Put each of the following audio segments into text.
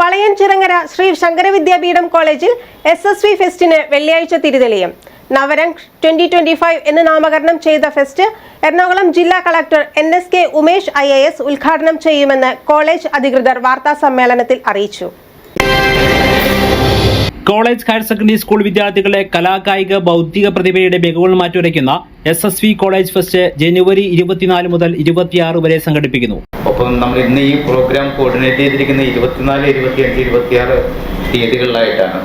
വളയൻചിറങ്ങര ശ്രീ ശങ്കര വിദ്യാപീഠം കോളേജിൽ S S V ഫെസ്റ്റിന് വെള്ളിയാഴ്ച തിരിതെളിയും. നവരംഗ് ട്വന്റി ട്വന്റി ഫൈവ് എന്ന് നാമകരണം ചെയ്ത ഫെസ്റ്റ് എറണാകുളം ജില്ലാ collector N S K Umesh I A S ഉദ്ഘാടനം ചെയ്യുമെന്ന് കോളേജ് അധികൃതർ വാർത്താ സമ്മേളനത്തിൽ അറിയിച്ചു. കോളേജ് ഹയർ സെക്കൻഡറി സ്കൂൾ വിദ്യാർത്ഥികളെ കലാകായിക ബൗദ്ധിക പ്രതിഭയുടെ മികവുകൾ മാറ്റുരയ്ക്കുന്ന S S V college fest ജനുവരി ഇരുപത്തിനാല് മുതൽ ഇരുപത്തിയാറ് വരെ സംഘടിപ്പിക്കുന്നു. ഒപ്പം നമ്മൾ ഇന്ന് ഈ പ്രോഗ്രാം കോർഡിനേറ്റ് ചെയ്തിരിക്കുന്ന ഇരുപത്തിനാല് ഇരുപത്തിയഞ്ച് ഇരുപത്തിയാറ് തീയതികളിലായിട്ടാണ്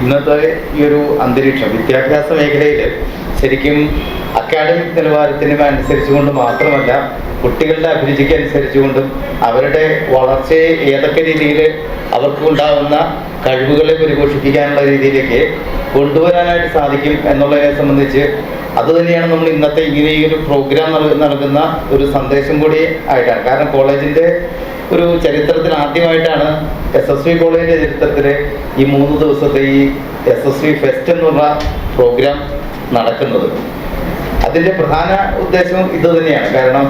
ഇന്നത്തെ ഈ ഒരു അന്തരീക്ഷം വിദ്യാഭ്യാസ മേഖലയിൽ ശരിക്കും അക്കാഡമിക് നിലവാരത്തിന് അനുസരിച്ചുകൊണ്ട് മാത്രമല്ല കുട്ടികളുടെ അഭിരുചിക്ക് അനുസരിച്ചുകൊണ്ടും അവരുടെ വളർച്ചയെ ഏതൊക്കെ രീതിയിൽ അവർക്ക് ഉണ്ടാകുന്ന കഴിവുകളെ പരിപോഷിപ്പിക്കാനുള്ള രീതിയിലേക്ക് കൊണ്ടുവരാനായിട്ട് സാധിക്കും എന്നുള്ളതിനെ സംബന്ധിച്ച് അതുതന്നെയാണ് നമ്മൾ ഇന്നത്തെ ഇങ്ങനെ ഈ ഒരു പ്രോഗ്രാം നൽക- നൽകുന്ന ഒരു സന്ദേശം കൂടി ആയിട്ടാണ്. കാരണം കോളേജിന്റെ ഒരു ചരിത്രത്തിൽ ആദ്യമായിട്ടാണ് എസ് എസ് വി കോളേജിന്റെ ചരിത്രത്തിൽ ഈ മൂന്ന് ദിവസത്തെ ഈ എസ് എസ് വി ഫെസ്റ്റ് എന്നുള്ള പ്രോഗ്രാം നടക്കുന്നത്. അതിന്റെ പ്രധാന ഉദ്ദേശം ഇത് തന്നെയാണ്. കാരണം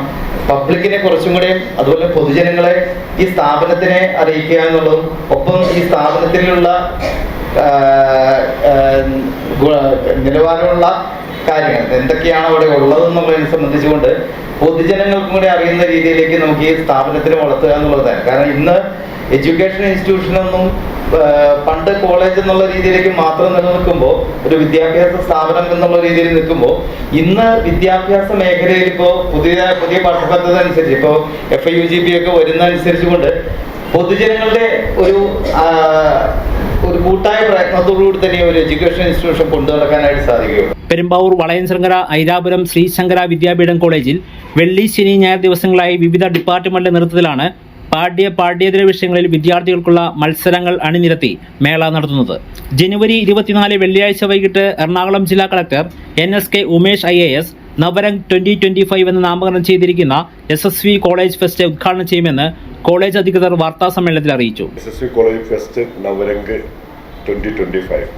പബ്ലിക്കിനെ കുറച്ചും കൂടെ അതുപോലെ പൊതുജനങ്ങളെ ഈ സ്ഥാപനത്തിനെ അറിയിക്കുക എന്നുള്ളതും ഒപ്പം ഈ സ്ഥാപനത്തിലുള്ള നിലവാരമുള്ള കാര്യങ്ങൾ. എന്തൊക്കെയാണ് അവിടെ ഉള്ളതെന്നുള്ളതിനെ സംബന്ധിച്ചുകൊണ്ട് പൊതുജനങ്ങൾക്കും കൂടി അറിയുന്ന രീതിയിലേക്ക് നമുക്ക് ഈ സ്ഥാപനത്തിന് വളർത്തുക എന്നുള്ളതാണ്. കാരണം ഇന്ന് എഡ്യൂക്കേഷൻ ഇൻസ്റ്റിറ്റ്യൂഷനൊന്നും പണ്ട് കോളേജ് എന്നുള്ള രീതിയിലേക്ക് മാത്രം നിലനിൽക്കുമ്പോൾ ഒരു വിദ്യാഭ്യാസ സ്ഥാപനം എന്നുള്ള രീതിയിൽ നിൽക്കുമ്പോൾ ഇന്ന് വിദ്യാഭ്യാസ മേഖലയിൽ ഇപ്പോൾ പുതിയ പുതിയ പഠനപദ്ധതി അനുസരിച്ച് ഇപ്പോൾ F I U G P ഒക്കെ വരുന്ന അനുസരിച്ചുകൊണ്ട് പൊതുജനങ്ങളുടെ ഒരു ഒരു കൂട്ടായ പ്രയത്നത്തോടുകൂടി തന്നെ ഒരു എഡ്യൂക്കേഷൻ ഇൻസ്റ്റിറ്റ്യൂഷൻ കൊണ്ടു നടക്കാനായിട്ട് സാധിക്കുകയുള്ളൂ. പെരുമ്പാവൂർ വളയൻശങ്കര ഐരാപുരം ശ്രീശങ്കര വിദ്യാപീഠം കോളേജിൽ വെള്ളി ശനി ഞായർ ദിവസങ്ങളായി വിവിധ ഡിപ്പാർട്ട്മെന്റിന്റെ നേതൃത്വത്തിലാണ് പാഠ്യ പാഠ്യേതര വിഷയങ്ങളിൽ വിദ്യാർത്ഥികൾക്കുള്ള മത്സരങ്ങൾ അണിനിരത്തി മേള നടത്തുന്നത്. ജനുവരി ഇരുപത്തിനാല് വെള്ളിയാഴ്ച വൈകിട്ട് എറണാകുളം ജില്ലാ collector N S K Umesh I A S Navrang twenty twenty five എന്ന് നാമകരണം ചെയ്തിരിക്കുന്ന S S V college fest ഉദ്ഘാടനം ചെയ്യുമെന്ന് കോളേജ് അധികൃതർ വാർത്താ സമ്മേളനത്തിൽ അറിയിച്ചു. S S V college fest Navrang twenty twenty five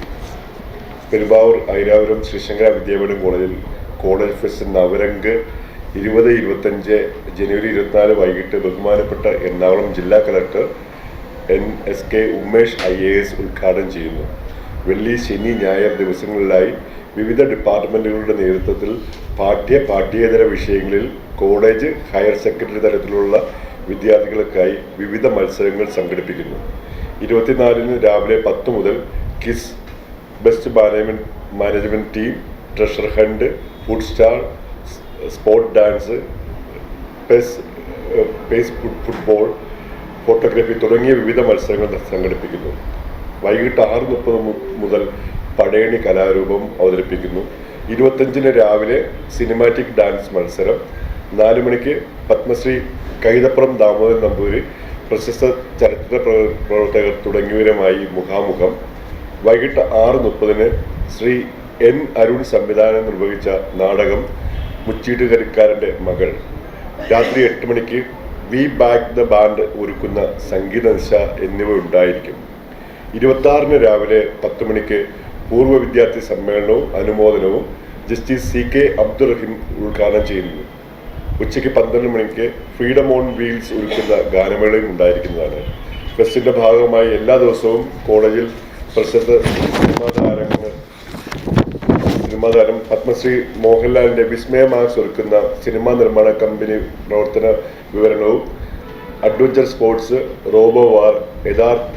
Perumbavoor Airapuram Sreesankara Vidyapeetham കോളേജിൽ കോളേജ് ഫെസ്റ്റ് നവരംഗ് ഇരുപത് ഇരുപത്തഞ്ച് ജനുവരി ഇരുപത്തിനാല് വൈകിട്ട് ബഹുമാനപ്പെട്ട എറണാകുളം ജില്ലാ collector N S K Umesh I A S ഉദ്ഘാടനം ചെയ്യുന്നു. വെള്ളി ശനി ഞായർ ദിവസങ്ങളിലായി വിവിധ ഡിപ്പാർട്ട്മെന്റുകളുടെ നേതൃത്വത്തിൽ പാഠ്യ പാഠ്യേതര വിഷയങ്ങളിൽ കോളേജ് ഹയർ സെക്കൻഡറി തലത്തിലുള്ള വിദ്യാർത്ഥികൾക്കായി വിവിധ മത്സരങ്ങൾ സംഘടിപ്പിക്കുന്നു. ഇരുപത്തിനാലിന് രാവിലെ പത്ത് മുതൽ quiz best management management team treasure hunt food star sports dance pes pace football photography തുടങ്ങിയ വിവിധ മത്സരങ്ങൾ സംഘടിപ്പിക്കുന്നു. വൈകിട്ട് ആറ് മുപ്പത് മുതൽ പടയണി കലാരൂപം അവതരിപ്പിക്കുന്നു. ഇരുപത്തഞ്ചിന് രാവിലെ സിനിമാറ്റിക് ഡാൻസ് മത്സരം. നാലു മണിക്ക് പത്മശ്രീ കൈതപ്പുറം ദാമോദരൻ നമ്പൂരി പ്രശസ്ത ചലച്ചിത്ര പ്രവ- പ്രവർത്തകർ തുടങ്ങിയവരുമായി മുഖാമുഖം. വൈകിട്ട് ആറ് മുപ്പതിന് ശ്രീ എൻ അരുൺ സംവിധാനം നിർവഹിച്ച നാടകം മുച്ചീട്ടുകരിക്കാരന്റെ മകൾ. രാത്രി എട്ട് മണിക്ക് വി ബാക്ക് ദ ബാൻഡ് ഒരുക്കുന്ന സംഗീത നിശ എന്നിവ ഉണ്ടായിരിക്കും. ഇരുപത്തി രാവിലെ പത്ത് മണിക്ക് പൂർവ വിദ്യാർത്ഥി സമ്മേളനവും അനുമോദനവും ജസ്റ്റിസ് സി കെ അബ്ദുറഹിം ഉദ്ഘാടനം ചെയ്യുന്നു. ഉച്ചയ്ക്ക് പന്ത്രണ്ട് മണിക്ക് ഫ്രീഡം ഓൺ വീൽസ് ഒരുക്കുന്ന ഗാനമേളയും ഉണ്ടായിരിക്കുന്നതാണ്. ഫെസ്റ്റിന്റെ ഭാഗമായി എല്ലാ ദിവസവും കോളേജിൽ പ്രസിദ്ധ സിനിമാ താരങ്ങൾ സിനിമാ താരം പത്മശ്രീ മോഹൻലാലിന്റെ വിസ്മയ മാർക്സ് ഒരുക്കുന്ന സിനിമാ നിർമ്മാണ കമ്പനി പ്രവർത്തന വിവരണവും അഡ്വഞ്ചർ സ്പോർട്സ് റോബോ വാർ യഥാർത്ഥ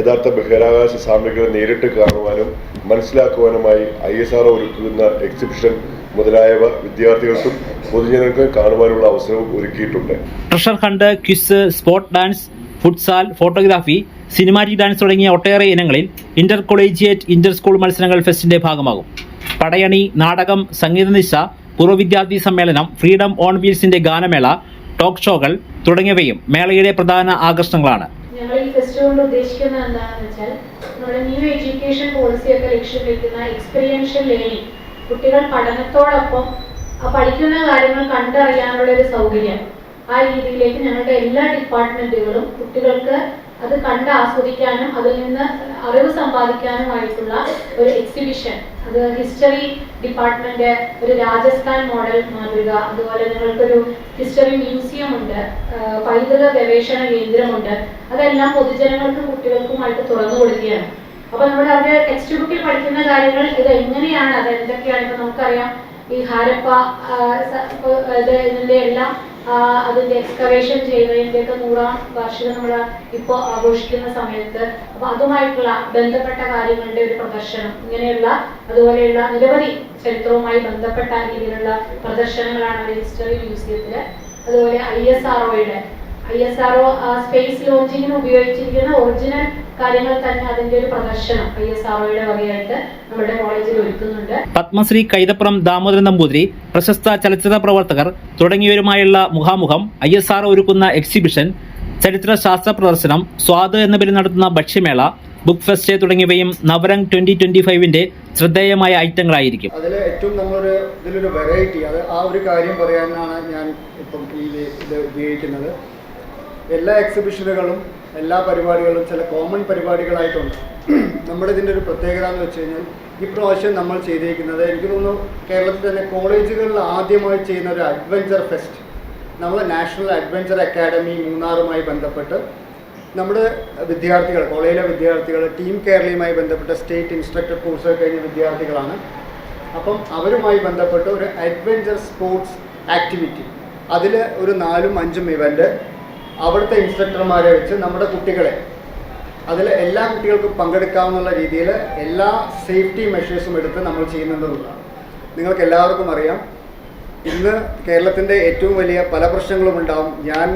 യഥാർത്ഥ ബഹിരാകാശ സാമഗ്രികൾ നേരിട്ട് കാണുവാനും മനസ്സിലാക്കുവാനുമായി ഐ എസ് ആർ ഒരുക്കുന്ന എക്സിബിഷൻ മുതലായവ വിദ്യാർത്ഥികൾക്കും പൊതുജനങ്ങൾക്കും കാണുവാനുള്ള അവസരവും ഒരുക്കിയിട്ടുണ്ട്. Treasure hunt quiz sports dance futsal photography cinematic dance തുടങ്ങിയ ഒട്ടേറെ ഇനങ്ങളിൽ ഇന്റർ കൊളീജിയേറ്റ് ഇന്റർ സ്കൂൾ മത്സരങ്ങൾ ഫെസ്റ്റിന്റെ ഭാഗമാകും. പടയണി നാടകം സംഗീത നിശ പൂർവ വിദ്യാർത്ഥി സമ്മേളനം ഫ്രീഡം ഓൺ വീൽസിന്റെ ഗാനമേള ടോക്ക് ഷോകൾ തുടങ്ങിയവയും മേളയുടെ പ്രധാന ആകർഷണങ്ങളാണ്. ഞങ്ങൾ ഈ ഫെസ്റ്റ് കൊണ്ട് ഉദ്ദേശിക്കുന്നത് എന്താണെന്ന് വെച്ചാൽ നമ്മുടെ ന്യൂ എഡ്യൂക്കേഷൻ പോളിസിയൊക്കെ ലക്ഷ്യം വയ്ക്കുന്ന എക്സ്പീരിയൻഷ്യൽ ലേണിംഗ് കുട്ടികൾ പഠനത്തോടൊപ്പം ആ പഠിക്കുന്ന കാര്യങ്ങൾ കണ്ടറിയാനുള്ള ഒരു സൗകര്യം ആ രീതിയിലേക്ക് ഞങ്ങളുടെ എല്ലാ ഡിപ്പാർട്ട്മെന്റുകളും കുട്ടികൾക്ക് അത് കണ്ട് ആസ്വദിക്കാനും അതിൽ നിന്ന് അറിവ് സമ്പാദിക്കാനുമായിട്ടുള്ള ഒരു എക്സിബിഷൻ അത് ഹിസ്റ്ററി ഡിപ്പാർട്ട്മെന്റ് ഒരു രാജസ്ഥാൻ മോഡൽ മാതൃക. അതുപോലെ നിങ്ങൾക്കൊരു ഹിസ്റ്ററി മ്യൂസിയം ഉണ്ട്. പൈതൃക ഗവേഷണ കേന്ദ്രമുണ്ട്. അതെല്ലാം പൊതുജനങ്ങൾക്കും കുട്ടികൾക്കുമായിട്ട് തുറന്നു കൊടുക്കുകയാണ്. അപ്പൊ നമ്മുടെ അവരുടെ ടെക്സ്റ്റ് ബുക്കിൽ പഠിക്കുന്ന കാര്യങ്ങൾ ഇത് എങ്ങനെയാണ്? അത് എന്തൊക്കെയാണ് ഇപ്പൊ നമുക്കറിയാം ഈ ഹാരപ്പ ആ, സ- ഇപ്പൊ ഇത് ഇതിന്റെ എല്ലാം അതിന്റെ എക്സ്കവേഷൻ ചെയ്യുന്നതിന്റെയൊക്കെ നൂറാം വാർഷികം നമ്മൾ ഇപ്പോൾ ആഘോഷിക്കുന്ന സമയത്ത്. അപ്പൊ അതുമായിട്ടുള്ള ബന്ധപ്പെട്ട കാര്യങ്ങളുടെ ഒരു പ്രദർശനം ഇങ്ങനെയുള്ള അതുപോലെയുള്ള നിരവധി ചരിത്രവുമായി ബന്ധപ്പെട്ട രീതിയിലുള്ള പ്രദർശനങ്ങളാണ് ഹിസ്റ്ററി മ്യൂസിയത്തിൽ. അതുപോലെ I S R I S R O space ലോഞ്ചിങ്ങിന് ഉപയോഗിച്ചിരിക്കുന്ന ഒറിജിനൽ കാര്യങ്ങൾ തന്നെ അതിന്റെ ഒരു പ്രദർശനം ഐ എസ് ആർ ഒയുടെ വകയായിട്ട് നമ്മുടെ കോളേജിൽ ഒരുക്കുന്നുണ്ട്. പത്മശ്രീ കൈതപ്പുറം ദാമോദരൻ നമ്പൂതിരി പ്രശസ്ത ചലച്ചിത്ര പ്രവർത്തകർ തുടങ്ങിയവരുമായുള്ള മുഖാമുഖം ഐ എസ് ആർ ഒരുക്കുന്ന എക്സിബിഷൻ ചരിത്ര ശാസ്ത്ര പ്രദർശനം സ്വാദ് എന്ന പേരിൽ നടത്തുന്ന ഭക്ഷ്യമേള ബുക്ക് ഫെസ്റ്റ് തുടങ്ങിയവയും നവരംഗ് ട്വന്റി ട്വന്റി ഫൈവിന്റെ ശ്രദ്ധേയമായ ഐറ്റങ്ങളായിരിക്കും. അതിൽ ഏറ്റവും നമ്മളൊരു ഇതിലൊരു വെറൈറ്റി അത് ആ ഒരു കാര്യം പറയാനാണ് ഞാൻ ഇപ്പം ഈ ഇത് ഉപയോഗിക്കുന്നത്. എല്ലാ എക്സിബിഷനുകളും എല്ലാ പരിപാടികളും ചില കോമൺ പരിപാടികളായിട്ടുണ്ട്. നമ്മുടെ ഇതിന്റെ ഒരു പ്രത്യേകത എന്ന് വെച്ച് കഴിഞ്ഞാൽ ഇപ്രാവശ്യം നമ്മൾ ചെയ്തിരിക്കുന്നത് എനിക്ക് തോന്നുന്നു കേരളത്തിൽ തന്നെ കോളേജുകളിൽ ആദ്യമായി ചെയ്യുന്ന ഒരു അഡ്വഞ്ചർ ഫെസ്റ്റ് നമ്മൾ നാഷണൽ അഡ്വഞ്ചർ അക്കാഡമി മൂന്നാറുമായി ബന്ധപ്പെട്ട് നമ്മുടെ വിദ്യാർത്ഥികൾ കോളേജിലെ വിദ്യാർത്ഥികൾ ടീം കേരളയുമായി ബന്ധപ്പെട്ട സ്റ്റേറ്റ് ഇൻസ്ട്രക്ടർ കോഴ്സ് കഴിഞ്ഞ വിദ്യാർത്ഥികളാണ്. അപ്പം അവരുമായി ബന്ധപ്പെട്ട് ഒരു അഡ്വഞ്ചർ സ്പോർട്സ് ആക്ടിവിറ്റി അതിൽ ഒരു നാലും അഞ്ചും ഇവന്റ് അവിടുത്തെ ഇൻസ്ട്രക്ടർമാരെ വെച്ച് നമ്മുടെ കുട്ടികളെ അതിൽ എല്ലാ കുട്ടികൾക്കും പങ്കെടുക്കാവുന്ന രീതിയിൽ എല്ലാ സേഫ്റ്റി മെഷേഴ്സും എടുത്ത് നമ്മൾ ചെയ്യുന്നുണ്ടെന്നുള്ളതാണ്. നിങ്ങൾക്ക് എല്ലാവർക്കും അറിയാം ഇന്ന് കേരളത്തിന്റെ ഏറ്റവും വലിയ പല പ്രശ്നങ്ങളും ഉണ്ടാവും. ഞാൻ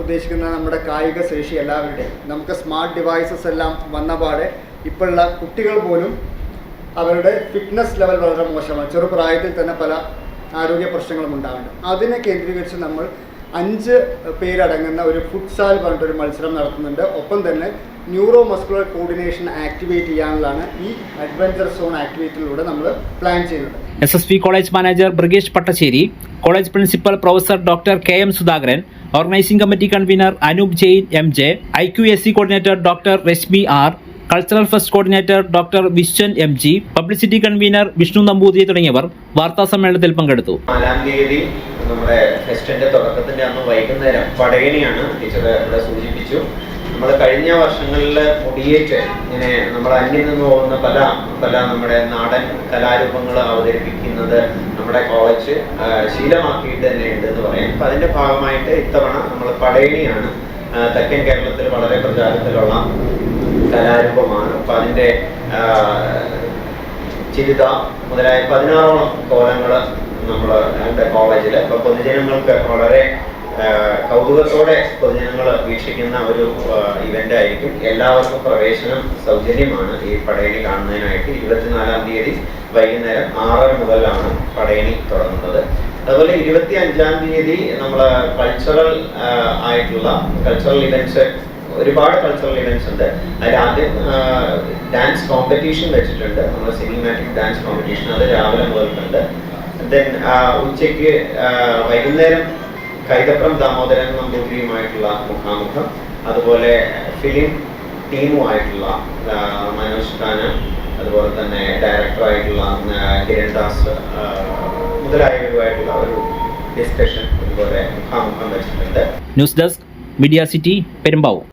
ഉദ്ദേശിക്കുന്ന നമ്മുടെ കായിക ശേഷി എല്ലാവരുടെയും. നമുക്ക് സ്മാർട്ട് ഡിവൈസസ് എല്ലാം വന്ന പാടെ ഇപ്പോഴുള്ള കുട്ടികൾ പോലും അവരുടെ ഫിറ്റ്നസ് ലെവൽ വളരെ മോശമാണ്. ചെറുപ്രായത്തിൽ തന്നെ പല ആരോഗ്യ പ്രശ്നങ്ങളും ഉണ്ടാകുന്നുണ്ട് അതിനെ കേന്ദ്രീകരിച്ച് നമ്മൾ അഞ്ച് പേരടങ്ങുന്ന ഒരു ഫുട്സാൽ പറഞ്ഞിട്ടൊരു മത്സരം നടത്തുന്നുണ്ട്. ഒപ്പം തന്നെ ന്യൂറോ മസ്കുലർ കോർഡിനേഷൻ ആക്ടിവേറ്റ് ചെയ്യാനുള്ളതാണ് ഈ അഡ്വഞ്ചർ സോൺ ആക്ടിവിറ്റിയിലൂടെ നമ്മൾ പ്ലാൻ ചെയ്യുന്നത്. S S P college manager Brigesh Pattassery college principal professor doctor K M Sudhakaran organising committee convener Anoop Jain M J I Q S C coordinator doctor Reshmi R cultural fest coordinator doctor Viswan M G publicity convener Vishnu Namboothiri തുടങ്ങിയവർ വാർത്താ സമ്മേളനത്തിൽ പങ്കെടുത്തു. നാലാം തീയതി നമ്മുടെ ഫെസ്റ്റിന്റെ തുടക്കത്തിന്റെ അന്ന് വൈകുന്നേരം പടയണിയാണ് teacher ഇവിടെ സൂചിപ്പിച്ചു. നമ്മൾ കഴിഞ്ഞ വർഷങ്ങളിൽ മുടിയേറ്റ് ഇങ്ങനെ നമ്മൾ അന്യം നിന്ന് പോകുന്ന പല പല നമ്മുടെ നാടൻ കലാരൂപങ്ങൾ അവതരിപ്പിക്കുന്നത് നമ്മുടെ കോളേജ് ശീലമാക്കിയിട്ട് തന്നെ ഉണ്ട് എന്ന് പറയാം. അപ്പം അതിന്റെ ഭാഗമായിട്ട് ഇത്തവണ നമ്മൾ പടയണിയാണ് തെക്കൻ കേരളത്തിൽ വളരെ പ്രചാരത്തിലുള്ള കലാരൂപമാണ്. അപ്പം അതിന്റെ ആ, ചിരിത മുതലായ പതിനാറോളം കോലങ്ങൾ നമ്മൾ ഞങ്ങളുടെ കോളേജിൽ. ഇപ്പൊ പൊതുജനങ്ങൾക്ക് വളരെ കൗതുകത്തോടെ പൊതുജനങ്ങൾ വീക്ഷിക്കുന്ന ഒരു ഇവന്റ് ആയിരിക്കും. എല്ലാവർക്കും പ്രവേശനം സൗജന്യമാണ് ഈ പടയണി കാണുന്നതിനായിട്ട്. ഇരുപത്തിനാലാം തീയതി വൈകുന്നേരം ആറര മുതലാണ് പടയണി തുടങ്ങുന്നത്. അതുപോലെ ഇരുപത്തി അഞ്ചാം തീയതി നമ്മളെ കൾച്ചറൽ ആയിട്ടുള്ള കൾച്ചറൽ ഇവന്റ്സ് ഒരുപാട് കൾച്ചറൽ ഇവന്റ്സ് ഉണ്ട്. അതിൽ ആദ്യം ഡാൻസ് കോമ്പറ്റീഷൻ വെച്ചിട്ടുണ്ട്. നമ്മുടെ സിനിമാറ്റിക് ഡാൻസ് കോമ്പറ്റീഷൻ അത് രാവിലെ മുതൽക്കുണ്ട്. ദെൻ ഉച്ചയ്ക്ക് വൈകുന്നേരം കൈതപ്രം ദാമോദരൻ നമ്പൂതിരിയുമായിട്ടുള്ള മുഖാമുഖം. അതുപോലെ ഫിലിം ടീമുമായിട്ടുള്ള മനോജ് ഖാന. അതുപോലെ തന്നെ ഡയറക്ടറായിട്ടുള്ള കിരൺ ദാസ് മുതലായവരുമായിട്ടുള്ള ഒരു ഡിസ്കഷൻ ഇതുപോലെ മുഖാമുഖം വെച്ചിട്ടുണ്ട് news desk media city Perumbavoor